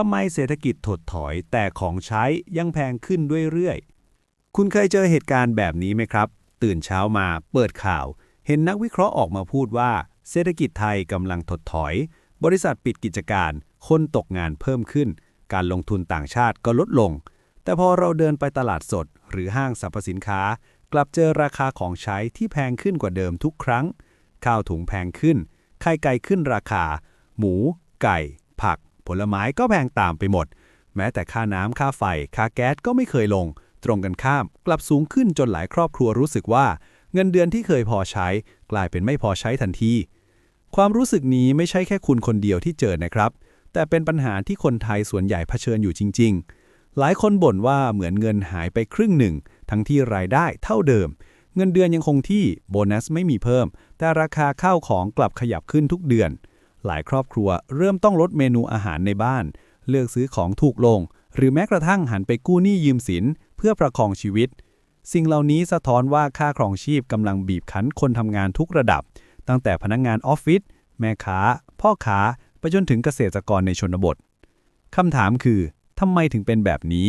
ทำไมเศรษฐกิจถดถอยแต่ของใช้ยังแพงขึ้นเรื่อยๆ คุณเคยเจอเหตุการณ์แบบนี้ไหมครับ ตื่นเช้ามาเปิดข่าว เห็นนักวิเคราะห์ออกมาพูดว่า เศรษฐกิจไทยกำลังถดถอย บริษัทปิดกิจการ คนตกงานเพิ่มขึ้น การลงทุนต่างชาติก็ลดลง แต่พอเราเดินไปตลาดสด หรือห้างสรรพสินค้า กลับเจอราคาของใช้ที่แพงขึ้นกว่าเดิมทุกครั้ง ข้าวถุงแพงขึ้นไข่ไก่ขึ้นราคา หมู ไก่ ผัก ผลไม้ก็แพงตามไปหมด แม้แต่ค่าน้ำค่าไฟ ค่าแก๊สก็ไม่เคยลง ตรงกันข้าม กลับสูงขึ้นจนหลายครอบครัวรู้สึกว่า เงินเดือนที่เคยพอใช้ กลายเป็นไม่พอใช้ทันที ความรู้สึกนี้ไม่ใช่แค่คุณคนเดียวที่เจอนะครับ แต่เป็นปัญหาที่คนไทยส่วนใหญ่เผชิญอยู่จริง ๆ หลายคนบ่นว่าเหมือนเงินหายไปครึ่งหนึ่ง ทั้งที่รายได้เท่าเดิม เงินเดือนยังคงที่ โบนัสไม่มีเพิ่ม แต่ราคาข้าวของกลับขยับขึ้นทุกเดือน หลายครอบครัวเริ่มต้องลดเมนูอาหารในบ้าน เลือกซื้อของถูกลง หรือแม้กระทั่งหันไปกู้หนี้ยืมสิน เพื่อประคองชีวิต สิ่งเหล่านี้สะท้อนว่าค่าครองชีพกำลังบีบคั้นคนทำงานทุกระดับ ตั้งแต่พนักงงานออฟฟิศแม่ค้า พ่อค้าไปจนถึงเกษตรกรในชนบทคำถามคือทำไมถึงเป็นแบบนี้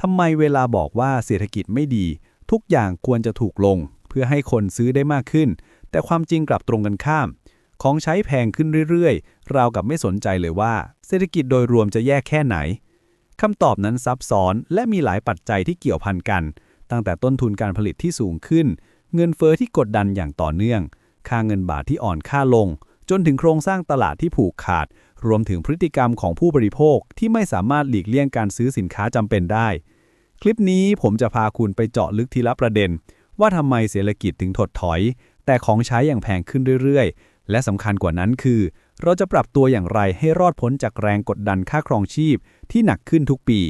ทำไมเวลาบอกว่าเศรษฐกิจไม่ดี ทุกอย่างควรจะถูกลง เพื่อให้คนซื้อได้มากขึ้น แต่ความจริงกลับตรงกันข้าม ของใช้แพงขึ้นเรื่อยๆ ราวกับไม่สนใจเลยว่า เศรษฐกิจโดยรวมจะแย่แค่ไหนคำตอบนั้นซับซ้อนและมีหลายปัจจัยที่เกี่ยวพันกัน ตั้งแต่ต้นทุนการผลิตที่สูงขึ้น เงินเฟอ้อที่กดดันอย่างต่อเนื่อง ค่าเงินบาทที่อ่อนค่าลง จนถึงโครงสร้างตลาดที่ผูกขาด รวมถึงพฤติกรรมของผู้บริโภคที่ไม่สามารถหลีกเลี่ยงการซื้อสินค้าจำเป็นได้ คลิปนี้ผมจะพาคุณไปเจาะลึกทีละประเด็น ว่าทำไมเศรษฐกิจถึงถดถอย แต่ของใช้อย่างแพงขึ้นเรื่อยๆ และสำคัญกว่านั้นคือ เราจะปรับตัวอย่างไรให้รอดพ้นจากแรงกดดันค่าครองชีพที่หนักขึ้นทุกปี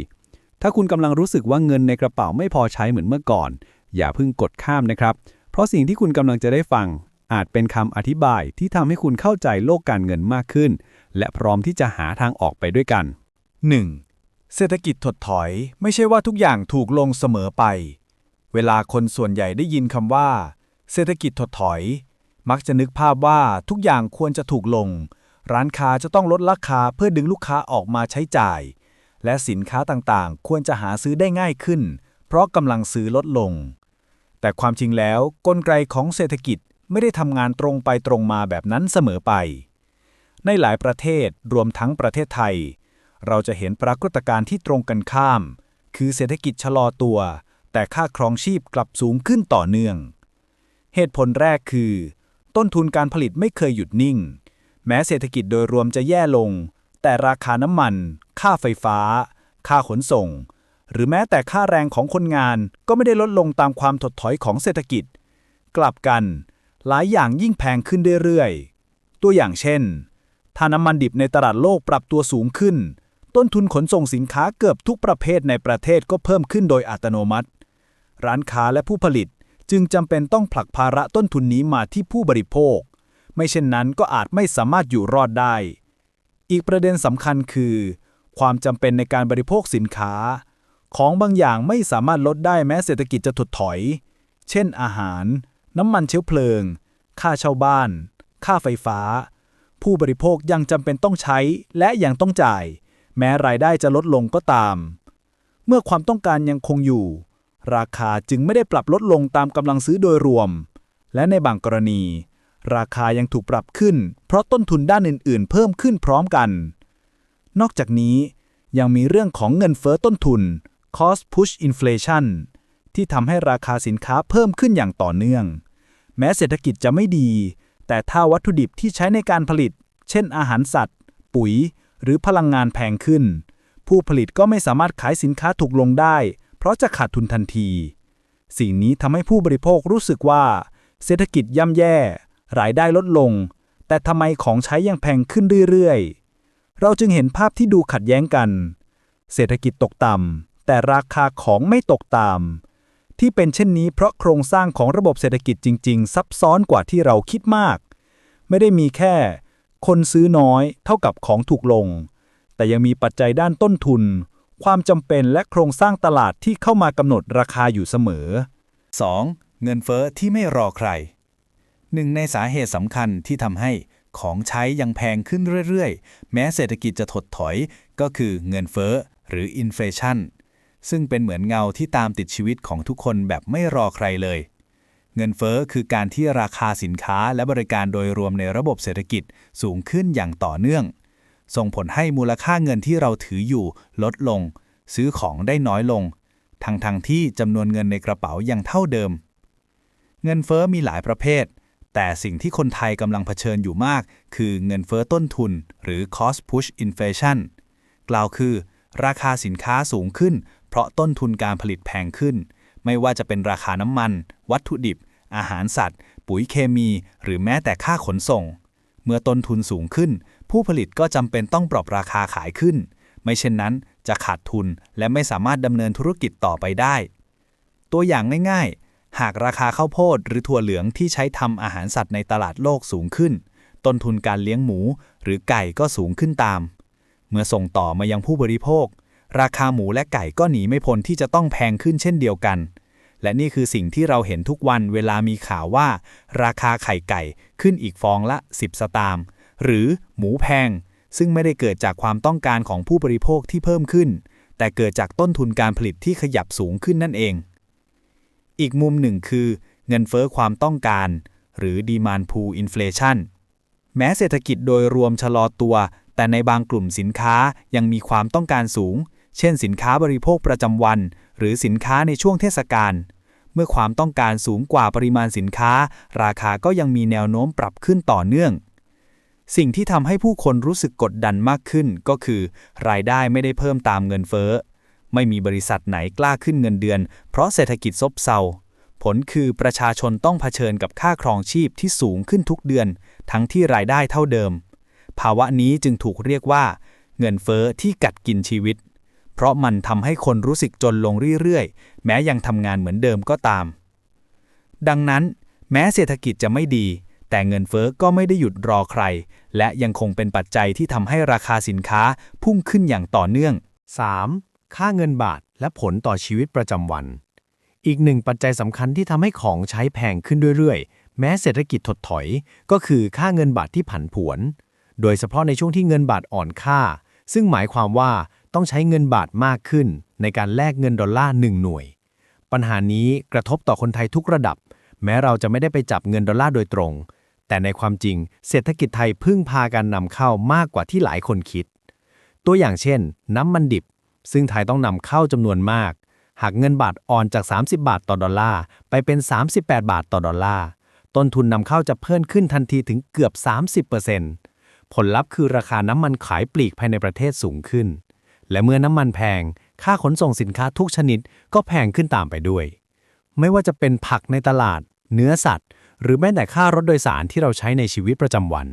ถ้าคุณกำลังรู้สึกว่าเงินในกระเป๋าไม่พอใช้เหมือนเมื่อก่อน อย่าเพิ่งกดข้ามนะครับ เพราะสิ่งที่คุณกำลังจะได้ฟัง อาจเป็นคำอธิบายที่ทำให้คุณเข้าใจโลกการเงินมากขึ้น และพร้อมที่จะหาทางออกไปด้วยกัน 1. เศรษฐกิจถดถอย ไม่ใช่ว่าทุกอย่างถูกลงเสมอไป เวลาคนส่วนใหญ่ได้ยินคำว่า เศรษฐกิจถดถอย มักจะนึกภาพว่าทุกอย่างควรจะถูกลง ร้านค้าจะต้องลดราคาเพื่อดึงลูกค้าออกมาใช้จ่าย และสินค้าต่างๆ ควรจะหาซื้อได้ง่ายขึ้น เพราะกำลังซื้อลดลง แต่ความจริงแล้วกลไกของเศรษฐกิจไม่ได้ทำงานตรงไปตรงมาแบบนั้นเสมอไป ในหลายประเทศรวมทั้งประเทศไทย เราจะเห็นปรากฏการณ์ที่ตรงกันข้าม คือเศรษฐกิจชะลอตัว แต่ค่าครองชีพกลับสูงขึ้นต่อเนื่อง เหตุผลแรกคือ ต้นทุนการผลิตไม่เคยหยุดนิ่ง แม้เศรษฐกิจโดยรวมจะแย่ลง แต่ราคาน้ำมัน ค่าไฟฟ้า ค่าขนส่ง หรือแม้แต่ค่าแรงของคนงานก็ไม่ได้ลดลงตามความถดถอยของเศรษฐกิจ กลับกัน หลายอย่างยิ่งแพงขึ้นเรื่อยๆ ตัวอย่างเช่น ถ้าน้ำมันดิบในตลาดโลกปรับตัวสูงขึ้น ต้นทุนขนส่งสินค้าเกือบทุกประเภทในประเทศก็เพิ่มขึ้นโดยอัตโนมัติ ร้านค้าและผู้ผลิต จึงจำเป็นต้องผลักภาระต้นทุนนี้มาที่ผู้บริโภค ไม่เช่นนั้นก็อาจไม่สามารถอยู่รอดได้ อีกประเด็นสำคัญคือ ความจำเป็นในการบริโภคสินค้า ของบางอย่างไม่สามารถลดได้แม้เศรษฐกิจจะถดถอย เช่น อาหาร น้ำมันเชื้อเพลิง ค่าเช่าบ้าน ค่าไฟฟ้า ผู้บริโภคยังจำเป็นต้องใช้และยังต้องจ่าย แม้รายได้จะลดลงก็ตาม เมื่อความต้องการยังคงอยู่ ราคาจึงไม่ได้ปรับลดลงตามกำลังซื้อโดยรวม และในบางกรณี ราคายังถูกปรับขึ้น เพราะต้นทุนด้านอื่น ๆ เพิ่มขึ้นพร้อมกัน นอกจากนี้ยังมีเรื่องของเงินเฟ้อต้นทุน cost push inflation ที่ทำให้ราคาสินค้าเพิ่มขึ้นอย่างต่อเนื่อง แม้เศรษฐกิจจะไม่ดี แต่ถ้าวัตถุดิบที่ใช้ในการผลิต เช่น อาหารสัตว์ ปุ๋ย หรือพลังงานแพงขึ้น ผู้ผลิตก็ไม่สามารถขายสินค้าถูกลงได้ เพราะจะขาดทุนทันที สิ่งนี้ทำให้ผู้บริโภครู้สึกว่า เศรษฐกิจย่ำแย่ รายได้ลดลง แต่ทำไมของใช้ยังแพงขึ้นเรื่อยๆ เราจึงเห็นภาพที่ดูขัดแย้งกัน เศรษฐกิจตกต่ำแต่ราคาของไม่ตกตามที่เป็นเช่นนี้เพราะโครงสร้างของระบบเศรษฐกิจจริง ๆ ซับซ้อนกว่าที่เราคิดมาก ไม่ได้มีแค่ คนซื้อน้อยเท่ากับของถูกลง แต่ยังมีปัจจัยด้านต้นทุน ความจำเป็นและโครงสร้างตลาดที่เข้ามากำหนดราคาอยู่เสมอ 2. เงินเฟ้อที่ไม่รอใคร หนึ่งในสาเหตุสำคัญที่ทำให้ของใช้ยังแพงขึ้นเรื่อยๆ แม้เศรษฐกิจจะถดถอยก็คือเงินเฟ้อหรืออินเฟลชันซึ่งเป็นเหมือนเงาที่ตามติดชีวิตของทุกคนแบบไม่รอใครเลย เงินเฟ้อคือการที่ราคาสินค้าและบริการโดยรวมในระบบเศรษฐกิจสูงขึ้นอย่างต่อเนื่อง ส่งผลให้มูลค่าเงินที่เราถืออยู่ลดลง ซื้อของได้น้อยลง ทั้งๆทที่จำนวนเงินในกระเป๋ายังเท่าเดิม เงินเฟ้อมีหลายประเภท แต่สิ่งที่คนไทยกำลังเผชิญอยู่มาก คือเงินเฟ้อต้นทุน หรือ cost push inflation กล่าวคือ ราคาสินค้าสูงขึ้น เพราะต้นทุนการผลิตแพงขึ้น ไม่ว่าจะเป็นราคาน้ำมัน วัตถุดิบ อาหารสัตว์ ปุ๋ยเคมี หรือแม้แต่ค่าขนส่ง เมื่อต้นทุนสูงขึ้น ผู้ผลิตก็จำเป็นต้องปรับราคาขายขึ้น ไม่เช่นนั้นจะขาดทุนและไม่สามารถดำเนินธุรกิจต่อไปได้ ตัวอย่างง่ายๆ หากราคาข้าวโพดหรือถั่วเหลืองที่ใช้ทำอาหารสัตว์ในตลาดโลกสูงขึ้น ต้นทุนการเลี้ยงหมูหรือไก่ก็สูงขึ้นตาม เมื่อส่งต่อมายังผู้บริโภค ราคาหมูและไก่ก็หนีไม่พ้นที่จะต้องแพงขึ้นเช่นเดียวกัน และนี่คือสิ่งที่เราเห็นทุกวันเวลามีข่าวว่า ราคาไข่ไก่ขึ้นอีกฟองละ 10 สตางค์ หรือหมูแพง ซึ่งไม่ได้เกิดจากความต้องการของผู้บริโภคที่เพิ่มขึ้น แต่เกิดจากต้นทุนการผลิตที่ขยับสูงขึ้นนั่นเอง อีกมุมหนึ่งคือ เงินเฟ้อความต้องการ หรือ demand pool inflation แม้เศรษฐกิจโดยรวมชะลอตัว แต่ในบางกลุ่มสินค้ายังมีความต้องการสูง เช่น สินค้าบริโภคประจำวัน หรือสินค้าในช่วงเทศกาลเมื่อความต้องการสูงกว่าปริมาณสินค้า ราคาก็ยังมีแนวโน้มปรับขึ้นต่อเนื่อง สิ่งที่ทำให้ผู้คนรู้สึกกดดันมากขึ้นก็คือ รายได้ไม่ได้เพิ่มตามเงินเฟ้อ ไม่มีบริษัทไหนกล้าขึ้นเงินเดือน เพราะเศรษฐกิจซบเซา ผลคือประชาชนต้องเผชิญกับค่าครองชีพที่สูงขึ้นทุกเดือน ทั้งที่รายได้เท่าเดิม ภาวะนี้จึงถูกเรียกว่า เงินเฟ้อที่กัดกินชีวิต เพราะมันทำให้คนรู้สึกจนลงเรื่อยๆ แม้ยังทำงานเหมือนเดิมก็ตาม ดังนั้น แม้เศรษฐกิจจะไม่ดี แต่เงินเฟ้อก็ไม่ได้หยุดรอใคร และยังคงเป็นปัจจัยที่ทำให้ราคาสินค้าพุ่งขึ้นอย่างต่อเนื่อง 3. ค่าเงินบาทและผลต่อชีวิตประจำวัน อีกหนึ่งปัจจัยสำคัญที่ทำให้ของใช้แพงขึ้นเรื่อยๆ แม้เศรษฐกิจถดถอย ก็คือค่าเงินบาทที่ผันผวน โดยเฉพาะในช่วงที่เงินบาทอ่อนค่า ซึ่งหมายความว่าต้องใช้เงินบาทมากขึ้น ในการแลกเงินดอลลาร์หนึ่งหน่วย ปัญหานี้กระทบต่อคนไทยทุกระดับ แม้เราจะไม่ได้ไปจับเงินดอลลาร์โดยตรง แต่ในความจริง เศรษฐกิจไทยพึ่งพาการนำเข้ามากกว่าที่หลายคนคิด ตัวอย่างเช่น น้ำมันดิบ ซึ่งไทยต้องนำเข้าจำนวนมาก หากเงินบาทอ่อนจาก 30 บาทต่อดอลลาร์ไปเป็น 38 บาทต่อดอลลาร์ต้นทุนนำเข้าจะเพิ่มขึ้นทันทีถึงเกือบ 30%ผลลัพธ์คือราคาน้ำมันขายปลีกภายในประเทศสูงขึ้น และเมื่อน้ำมันแพง ค่าขนส่งสินค้าทุกชนิดก็แพงขึ้นตามไปด้วย ไม่ว่าจะเป็นผักในตลาด เนื้อสัตว์ หรือแม้แต่ค่ารถโดยสารที่เราใช้ในชีวิตประจำวัน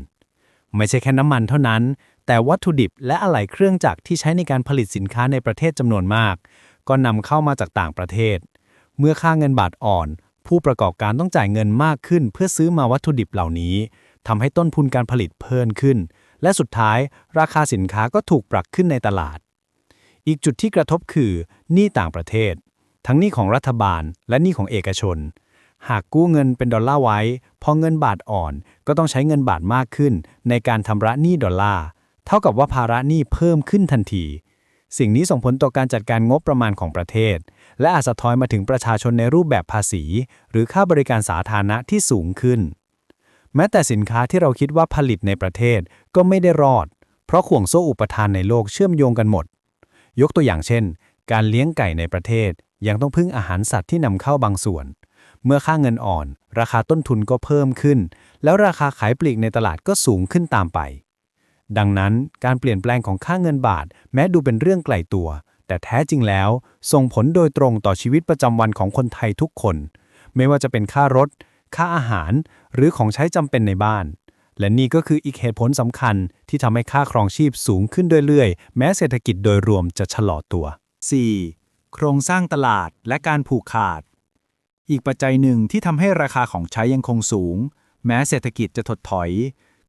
ไม่ใช่แค่น้ำมันเท่านั้น แต่วัตถุดิบและอะไหล่เครื่องจักรที่ใช้ในการผลิตสินค้าในประเทศจำนวนมาก ก็นำเข้ามาจากต่างประเทศ เมื่อค่าเงินบาทอ่อน ผู้ประกอบการต้องจ่ายเงินมากขึ้น เพื่อซื้อมาวัตถุดิบเหล่านี้ทำให้ต้นทุนการผลิตเพิ่มขึ้น และสุดท้าย ราคาสินค้าก็ถูกปรับขึ้นในตลาด อีกจุดที่กระทบคือหนี้ต่างประเทศ ทั้งหนี้ของรัฐบาลและหนี้ของเอกชน หากกู้เงินเป็นดอลลาร์ไว้ พอเงินบาทอ่อนก็ต้องใช้เงินบาทมากขึ้น ในการทำระหนี้ดอลลาร์ เท่ากับว่าภาระหนี้เพิ่มขึ้นทันที สิ่งนี้ส่งผลต่อการจัดการงบประมาณของประเทศ และอาจสะท้อนมาถึงประชาชนในรูปแบบภาษี หรือค่าบริการสาธารณะที่สูงขึ้น แม้แต่สินค้าที่เราคิดว่าผลิตในประเทศก็ไม่ได้รอด เพราะข่วงโซ่อุปทานในโลกเชื่อมโยงกันหมด ยกตัวอย่างเช่นการเลี้ยงไก่ในประเทศ ยังต้องพึ่งอาหารสัตว์ที่นำเข้าบางส่วน เมื่อค่าเงินอ่อน ราคาต้นทุนก็เพิ่มขึ้น แล้วราคาขายปลีกในตลาดก็สูงขึ้นตามไป ดังนั้นการเปลี่ยนแปลงของค่าเงินบาท แม้ดูเป็นเรื่องไกลตัว แต่แท้จริงแล้วส่งผลโดยตรงต่อชีวิตประจำวันของคนไทยทุกคน ไม่ว่าจะเป็นค่ารถ ค่าอาหาร หรือของใช้จำเป็นในบ้านและนี่ก็คืออีกเหตุผลสำคัญที่ทำให้ค่าครองชีพสูงขึ้นเรื่อยๆ แม้เศรษฐกิจโดยรวมจะชะลอตัว 4. โครงสร้างตลาดและการผูกขาด อีกปัจจัยหนึ่งที่ทำให้ราคาของใช้ยังคงสูง แม้เศรษฐกิจจะถดถอย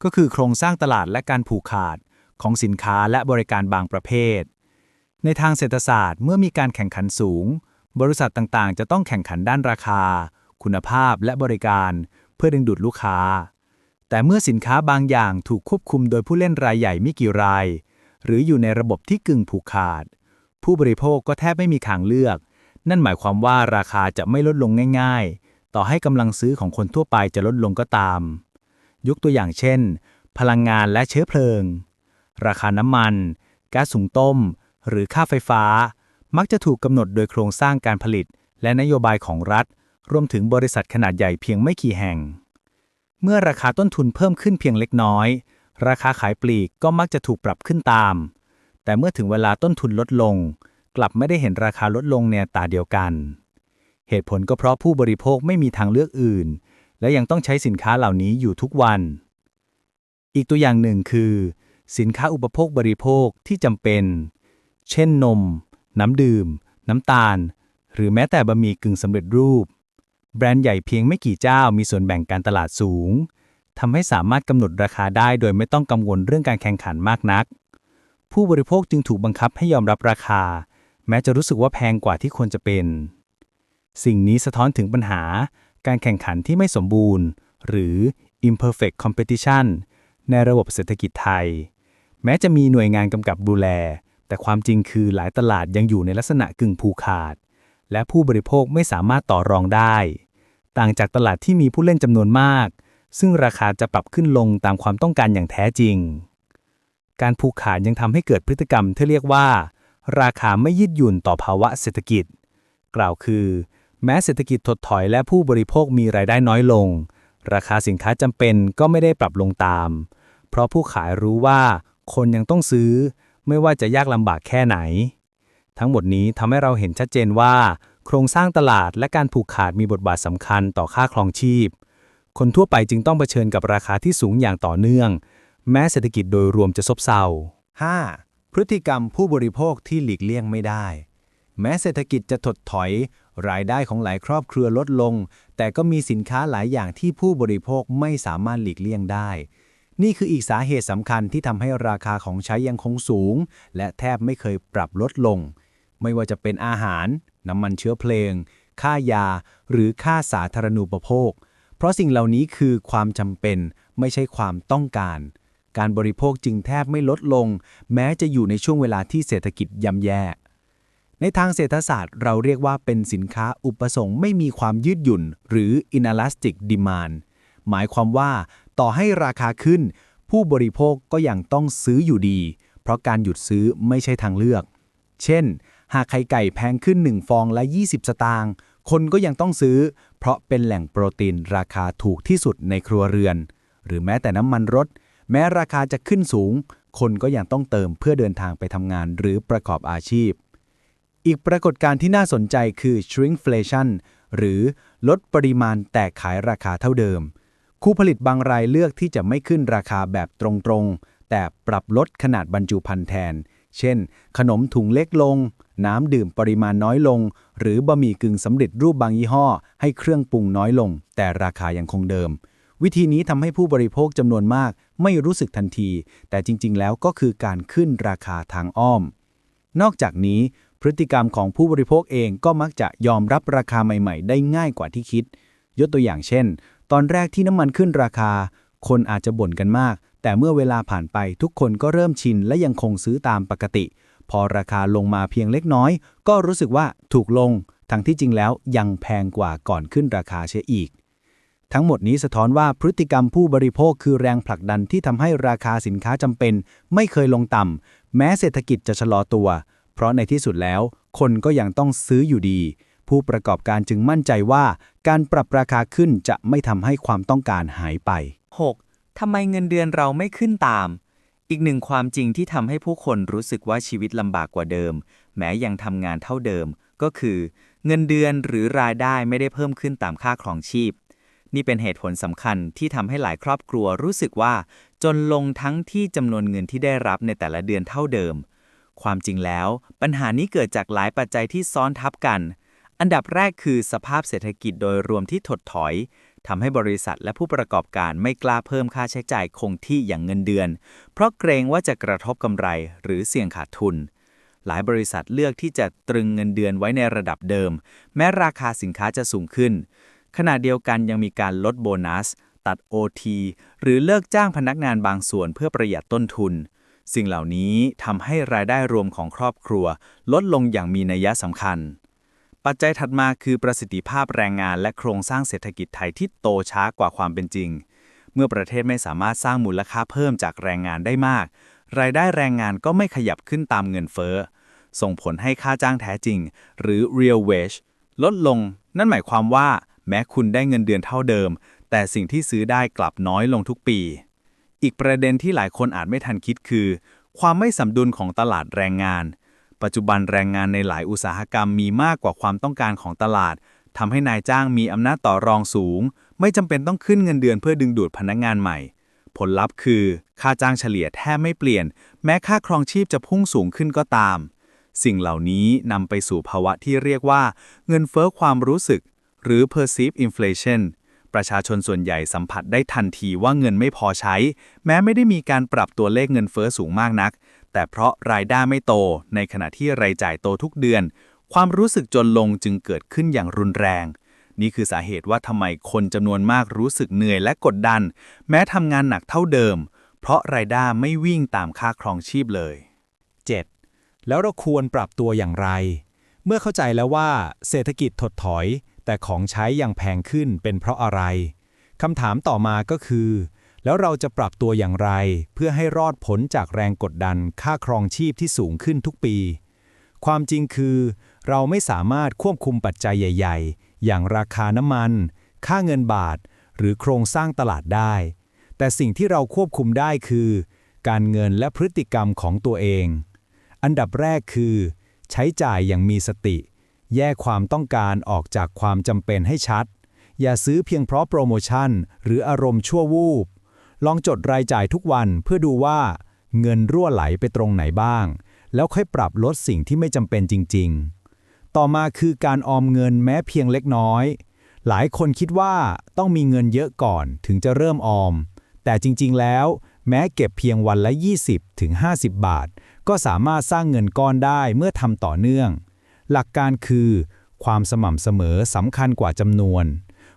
ก็คือโครงสร้างตลาดและการผูกขาดของสินค้าและบริการบางประเภท ในทางเศรษฐศาสตร์เมื่อมีการแข่งขันสูง บริษัทต่างๆ จะต้องแข่งขันด้านราคา คุณภาพและบริการ เพื่อดึงดูดลูกค้า แต่เมื่อสินค้าบางอย่างถูกควบคุมโดยผู้เล่นรายใหญ่ไม่กี่ราย หรืออยู่ในระบบที่กึ่งผูกขาด ผู้บริโภคก็แทบไม่มีทางเลือก นั่นหมายความว่าราคาจะไม่ลดลงง่าย ๆ ต่อให้กำลังซื้อของคนทั่วไปจะลดลงก็ตาม ยกตัวอย่างเช่น พลังงานและเชื้อเพลิง ราคาน้ำมัน ก๊าซหุงต้ม หรือค่าไฟฟ้า มักจะถูกกำหนดโดยโครงสร้างการผลิต และนโยบายของรัฐ รวมถึงบริษัทขนาดใหญ่เพียงไม่กี่แห่ง เมื่อราคาต้นทุนเพิ่มขึ้นเพียงเล็กน้อย ราคาขายปลีกก็มักจะถูกปรับขึ้นตาม แต่เมื่อถึงเวลาต้นทุนลดลง กลับไม่ได้เห็นราคาลดลงในตาเดียวกัน เหตุผลก็เพราะผู้บริโภคไม่มีทางเลือกอื่น และยังต้องใช้สินค้าเหล่านี้อยู่ทุกวัน อีกตัวอย่างหนึ่งคือ สินค้าอุปโภคบริโภคที่จำเป็น เช่นนม น้ำดื่ม น้ำตาล หรือแม้แต่บะหมี่กึ่งสำเร็จรูป แบรนด์ใหญ่เพียงไม่กี่เจ้ามีส่วนแบ่งการตลาดสูงทำให้สามารถกำหนดราคาได้โดยไม่ต้องกังวลเรื่องการแข่งขันมากนัก ผู้บริโภคจึงถูกบังคับให้ยอมรับราคา แม้จะรู้สึกว่าแพงกว่าที่ควรจะเป็น สิ่งนี้สะท้อนถึงปัญหา การแข่งขันที่ไม่สมบูรณ์ หรือ imperfect competition ในระบบเศรษฐกิจไทย แม้จะมีหน่วยงานกำกับดูแล แต่ความจริงคือหลายตลาดยังอยู่ในลักษณะกึ่งผูกขาด และผู้บริโภคไม่สามารถต่อรองได้ ต่างจากตลาดที่มีผู้เล่นจำนวนมาก ซึ่งราคาจะปรับขึ้นลงตามความต้องการอย่างแท้จริง การผูกขาดยังทำให้เกิดพฤติกรรมที่เรียกว่า ราคาไม่ยืดหยุ่นต่อภาวะเศรษฐกิจ กล่าวคือ แม้เศรษฐกิจถดถอยและผู้บริโภคมีรายได้น้อยลง ราคาสินค้าจำเป็นก็ไม่ได้ปรับลงตาม เพราะผู้ขายรู้ว่า คนยังต้องซื้อ ไม่ว่าจะยากลำบากแค่ไหน ทั้งหมดนี้ทำให้เราเห็นชัดเจนว่า โครงสร้างตลาดและการผูกขาดมีบทบาทสำคัญต่อค่าครองชีพ คนทั่วไปจึงต้องเผชิญกับราคาที่สูงอย่างต่อเนื่อง แม้เศรษฐกิจโดยรวมจะซบเซา 5. พฤติกรรมผู้บริโภคที่หลีกเลี่ยงไม่ได้ แม้เศรษฐกิจจะถดถอย รายได้ของหลายครอบครัวลดลง แต่ก็มีสินค้าหลายอย่างที่ผู้บริโภคไม่สามารถหลีกเลี่ยงได้ นี่คืออีกสาเหตุสำคัญที่ทำให้ราคาของใช้ยังคงสูง และแทบไม่เคยปรับลดลง ไม่ว่าจะเป็นอาหาร น้ำมันเชื้อเพลิง ค่ายา หรือค่าสาธารณูปโภค เพราะสิ่งเหล่านี้คือความจำเป็นไม่ใช่ความต้องการ การบริโภคจึงแทบไม่ลดลง แม้จะอยู่ในช่วงเวลาที่เศรษฐกิจย่ำแย่ ในทางเศรษฐศาสตร์เราเรียกว่าเป็นสินค้าอุปสงค์ไม่มีความยืดหยุ่น หรือ inelastic demand หมายความว่า ต่อให้ราคาขึ้น ผู้บริโภคก็ยังต้องซื้ออยู่ดี เพราะการหยุดซื้อไม่ใช่ทางเลือก เช่น หากไข่ไก่แพงขึ้น 1 ฟองละ 20 สตางค์คนก็ยังต้องซื้อ เพราะเป็นแหล่งโปรตีนราคาถูกที่สุดในครัวเรือน หรือแม้แต่น้ำมันรถ แม้ราคาจะขึ้นสูง คนก็ยังต้องเติมเพื่อเดินทางไปทำงานหรือประกอบอาชีพ อีกปรากฏการณ์ที่น่าสนใจคือ shrinkflation หรือลดปริมาณแต่ขายราคาเท่าเดิม คู่ผลิตบางรายเลือกที่จะไม่ขึ้นราคาแบบตรงๆ แต่ปรับลดขนาดบรรจุภัณฑ์แทน เช่น ขนมถุงเล็กลง น้ำดื่มปริมาณน้อยลง หรือบะหมี่กึ่งสำเร็จรูปบางยี่ห้อ ให้เครื่องปรุงน้อยลง แต่ราคายังคงเดิม วิธีนี้ทำให้ผู้บริโภคจำนวนมากไม่รู้สึกทันที แต่จริง ๆ แล้วก็คือการขึ้นราคาทางอ้อม นอกจากนี้ พฤติกรรมของผู้บริโภคเองก็มักจะยอมรับราคาใหม่ ๆ ได้ง่ายกว่าที่คิด ยกตัวอย่างเช่น ตอนแรกที่น้ำมันขึ้นราคา คนอาจจะบ่นกันมาก แต่เมื่อเวลาผ่านไปทุกคนก็เริ่มชินและยังคงซื้อตามปกติ พอราคาลงมาเพียงเล็กน้อย ก็รู้สึกว่าถูกลง ทั้งที่จริงแล้วยังแพงกว่าก่อนขึ้นราคาเสียอีก ทั้งหมดนี้สะท้อนว่าพฤติกรรมผู้บริโภคคือแรงผลักดันที่ทำให้ราคาสินค้าจำเป็น ไม่เคยลงต่ำแม้เศรษฐกิจจะชะลอตัว เพราะในที่สุดแล้ว คนก็ยังต้องซื้ออยู่ดี ผู้ประกอบการจึงมั่นใจว่าการปรับราคาขึ้นจะไม่ทำให้ความต้องการหายไป 6. ทำไมเงินเดือนเราไม่ขึ้นตาม อีกหนึ่งความจริงที่ทำให้ผู้คนรู้สึกว่าชีวิตลำบากกว่าเดิม แม้ยังทำงานเท่าเดิม ก็คือ เงินเดือนหรือรายได้ไม่ได้เพิ่มขึ้นตามค่าครองชีพ นี่เป็นเหตุผลสำคัญที่ทำให้หลายครอบครัวรู้สึกว่า จนลงทั้งที่จำนวนเงินที่ได้รับในแต่ละเดือนเท่าเดิม ความจริงแล้ว ปัญหานี้เกิดจากหลายปัจจัยที่ซ้อนทับกัน อันดับแรกคือสภาพเศรษฐกิจโดยรวมที่ถดถอยทำให้บริษัทและผู้ประกอบการไม่กล้าเพิ่มค่าใช้จ่ายคงที่อย่างเงินเดือน เพราะเกรงว่าจะกระทบกำไรหรือเสี่ยงขาดทุน หลายบริษัทเลือกที่จะตรึงเงินเดือนไว้ในระดับเดิม แม้ราคาสินค้าจะสูงขึ้น ขณะเดียวกันยังมีการลดโบนัส ตัด OT หรือเลิกจ้างพนักงานบางส่วนเพื่อประหยัดต้นทุน สิ่งเหล่านี้ทำให้รายได้รวมของครอบครัว ลดลงอย่างมีนัยสำคัญ ปัจจัยถัดมาคือประสิทธิภาพแรงงานและโครงสร้างเศรษฐกิจไทยที่โตช้ากว่าความเป็นจริง เมื่อประเทศไม่สามารถสร้างมูลค่าเพิ่มจากแรงงานได้มาก รายได้แรงงานก็ไม่ขยับขึ้นตามเงินเฟ้อส่งผลให้ค่าจ้างแท้จริง หรือ real wage ลดลง นั่นหมายความว่า แม้คุณได้เงินเดือนเท่าเดิม แต่สิ่งที่ซื้อได้กลับน้อยลงทุกปี อีกประเด็นที่หลายคนอาจไม่ทันคิดคือ ความไม่สมดุลของตลาดแรงงาน ปัจจุบันแรงงานในหลายอุตสาหกรรมมีมากกว่าความต้องการของตลาดทำให้นายจ้างมีอำนาจต่อรองสูง ไม่จำเป็นต้องขึ้นเงินเดือนเพื่อดึงดูดพนักงานใหม่ ผลลัพธ์คือ ค่าจ้างเฉลี่ยแทบไม่เปลี่ยน แม้ค่าครองชีพจะพุ่งสูงขึ้นก็ตาม สิ่งเหล่านี้นำไปสู่ภาวะที่เรียกว่า เงินเฟ้อความรู้สึก หรือ perceived inflation ประชาชนส่วนใหญ่สัมผัสได้ทันทีว่าเงินไม่พอใช้ แม้ไม่ได้มีการปรับตัวเลขเงินเฟ้อสูงมากนัก แต่เพราะรายได้ไม่โต ในขณะที่รายจ่ายโตทุกเดือน ความรู้สึกจนลงจึงเกิดขึ้นอย่างรุนแรง นี่คือสาเหตุว่าทำไมคนจำนวนมากรู้สึกเหนื่อยและกดดัน แม้ทำงานหนักเท่าเดิม เพราะรายได้ไม่วิ่งตามค่าครองชีพเลย 7. แล้วเราควรปรับตัวอย่างไร เมื่อเข้าใจแล้วว่า เศรษฐกิจถดถอย แต่ของใช้ยังแพงขึ้นเป็นเพราะอะไรคำถามต่อมาก็คือ แล้วเราจะปรับตัวอย่างไร เพื่อให้รอดพ้นจากแรงกดดันค่าครองชีพที่สูงขึ้นทุกปี ความจริงคือ เราไม่สามารถควบคุมปัจจัยใหญ่ ๆ อย่างราคาน้ำมัน ค่าเงินบาท หรือโครงสร้างตลาดได้ แต่สิ่งที่เราควบคุมได้คือ การเงินและพฤติกรรมของตัวเอง อันดับแรกคือ ใช้จ่ายอย่างมีสติ แยกความต้องการออกจากความจำเป็นให้ชัด อย่าซื้อเพียงเพราะโปรโมชั่น หรืออารมณ์ชั่ววูบ ลองจดรายจ่ายทุกวันเพื่อดูว่า เงินรั่วไหลไปตรงไหนบ้าง แล้วค่อยปรับลดสิ่งที่ไม่จำเป็นจริง ๆ ต่อมาคือการออมเงินแม้เพียงเล็กน้อย หลายคนคิดว่าต้องมีเงินเยอะก่อนถึงจะเริ่มออม แต่จริง ๆ แล้วแม้เก็บเพียงวันละ 20-50 บาท ก็สามารถสร้างเงินก้อนได้เมื่อทำต่อเนื่อง หลักการคือ ความสม่ำเสมอสำคัญกว่าจำนวน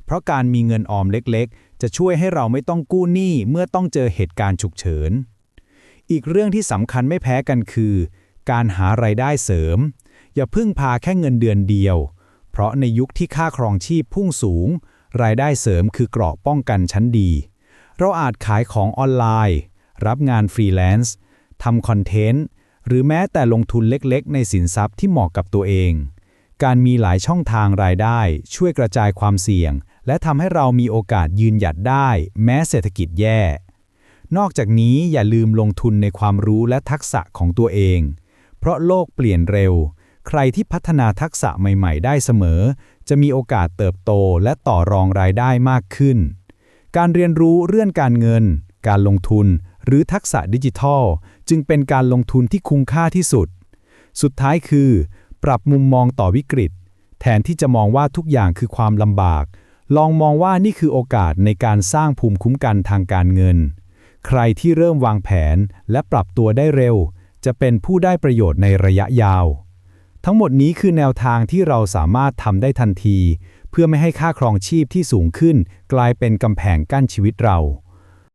เพราะการมีเงินออมเล็กๆ จะช่วยให้เราไม่ต้องกู้หนี้เมื่อต้องเจอเหตุการณ์ฉุกเฉิน อีกเรื่องที่สำคัญไม่แพ้กันคือ การหาไรายได้เสริม อย่าพึ่งพาแค่เงินเดือนเดียว เพราะในยุคที่ค่าครองชีพพุ่งสูง รายได้เสริมคือเกราะป้องกันชั้นดี เราอาจขายของออนไลน์ รับงานฟรีแลนซ์ทำคอนเทนต์ หรือแม้แต่ลงทุนเล็กๆ ในสินทรัพย์ที่เหมาะกับตัวเอง การมีหลายช่องทางรายได้ ช่วยกระจายความเสี่ยง และทำให้เรามีโอกาสยืนหยัดได้ แม้เศรษฐกิจแย่ นอกจากนี้อย่าลืมลงทุนในความรู้และทักษะของตัวเอง เพราะโลกเปลี่ยนเร็ว ใครที่พัฒนาทักษะใหม่ ๆ ได้เสมอ จะมีโอกาสเติบโตและต่อรองรายได้มากขึ้น การเรียนรู้เรื่องการเงิน การลงทุน หรือทักษะดิจิทัล จึงเป็นการลงทุนที่คุ้มค่าที่สุด สุดท้ายคือ ปรับมุมมองต่อวิกฤต แทนที่จะมองว่าทุกอย่างคือความลำบาก ลองมองว่านี่คือโอกาสในการสร้างภูมิคุ้มกันทางการเงิน ใครที่เริ่มวางแผนและปรับตัวได้เร็ว จะเป็นผู้ได้ประโยชน์ในระยะยาว ทั้งหมดนี้คือแนวทางที่เราสามารถทำได้ทันที เพื่อไม่ให้ค่าครองชีพที่สูงขึ้น กลายเป็นกำแพงกั้นชีวิตเรา